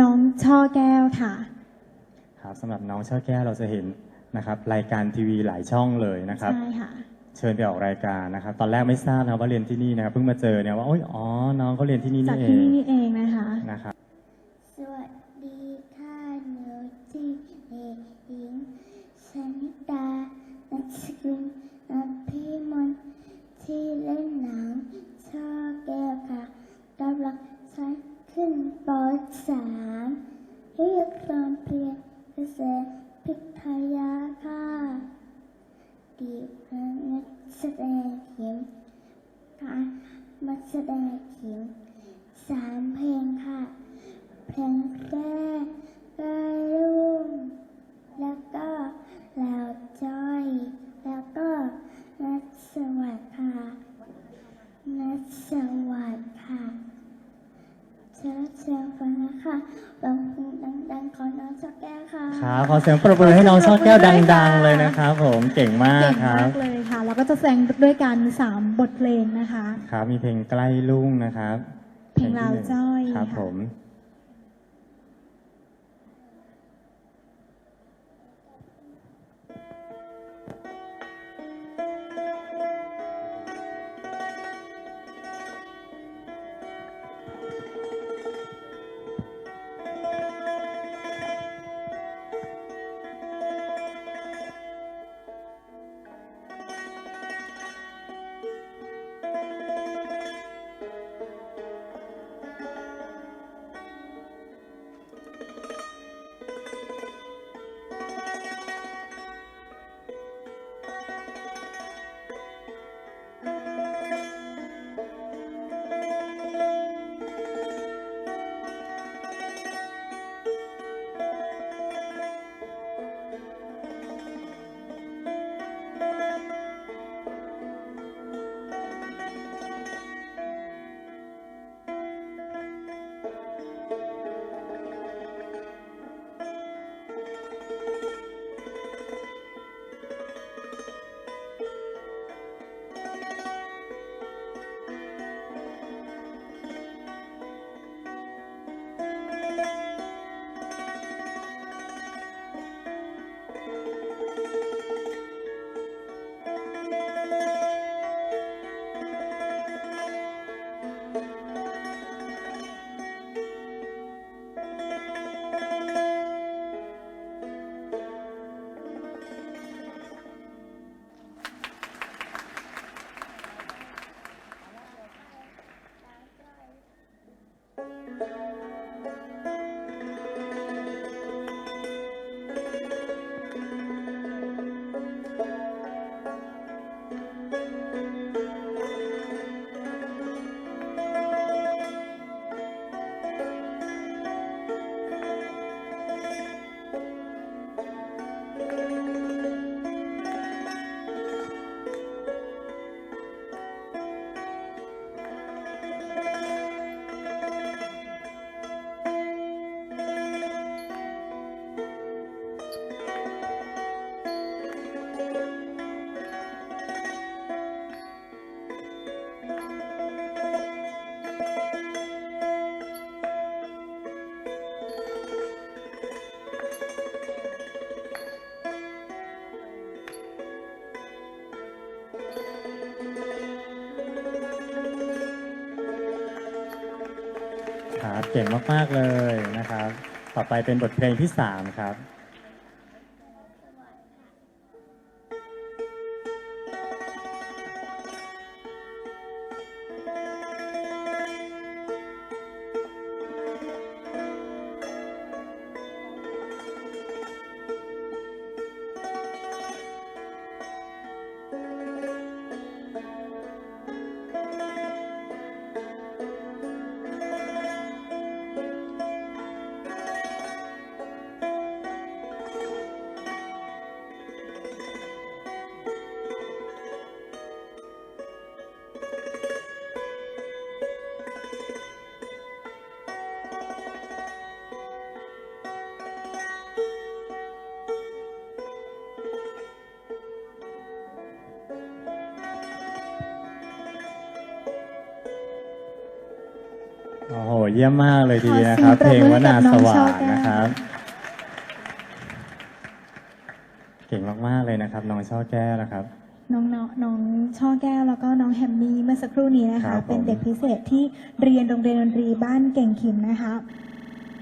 น้องช่อแก้วค่ะ ครับสำหรับน้องช่อแก้วเราจะเห็นนะครับรายการทีวีหลายช่องเลยนะครับ ใช่ค่ะ เชิญไปออกรายการนะครับ ตอนแรกไม่ทราบนะครับว่าเรียนที่นี่นะครับเพิ่งมาเจอเนี่ยว่าโอ้ยอ๋อน้องเขาเรียนที่นี่จากนี่เอที่งนี่นี่เองนะคะ นะครับ สวัสดีค่ะหนูชื่อเด็กหญิงชนิดานักสกุลนักพิมลที่เล่นหนังช่อแก้วค่ะกำลังชั้นขึ้นป .3 เรีย กรองเพียนเกษตรพิทยาค่ะดีพระนักแสดงหญิงการมาแสดงหญิงสามเพลงค่ะเพลงแรกก็รุ่ง แล้วก็แล้วจ้อย แล้วก็นัดสวัสดิ์ค่ะ นัดสวัสดิ์ค่ะเชิญ เชิญฟังนะคะลองเพลงดังๆของน้องสักแก้วค่ะครับขอเสียงปรบมือให้น้องช่อแก้วดัง ๆ เลยนะครับผมเก่งมากเก่งครัมาบ กเลยค่ะ แล้วก็จะแสดงด้วยกันสามบทเพลงนะคะ ครับมีเพลงใกล้ลุ่งนะครับเพลงลาวจ้อยครับค่ะ ผม ครับเก่งมาก ๆ เลยนะครับ ต่อไปเป็นบทเพลงที่สามครับ เยี่ยมมากเลยทีเดียวนะขอเสีคยงรับปรเพบลงมือวนาให้กับน้สองว่าช่องแก้วนะครับ เก่งมากๆเลยนะครับ น้องช่อแก้วนะครับ น้องน้องน้องช่อแก้วแล้วก็น้องแฮมมี่เมื่อสักครู่นี้นะครัคะ บผม เป็นเด็กพิเศษที่เรียนโรงเรียนดนตรีบ้านเก่งขิมนะคะ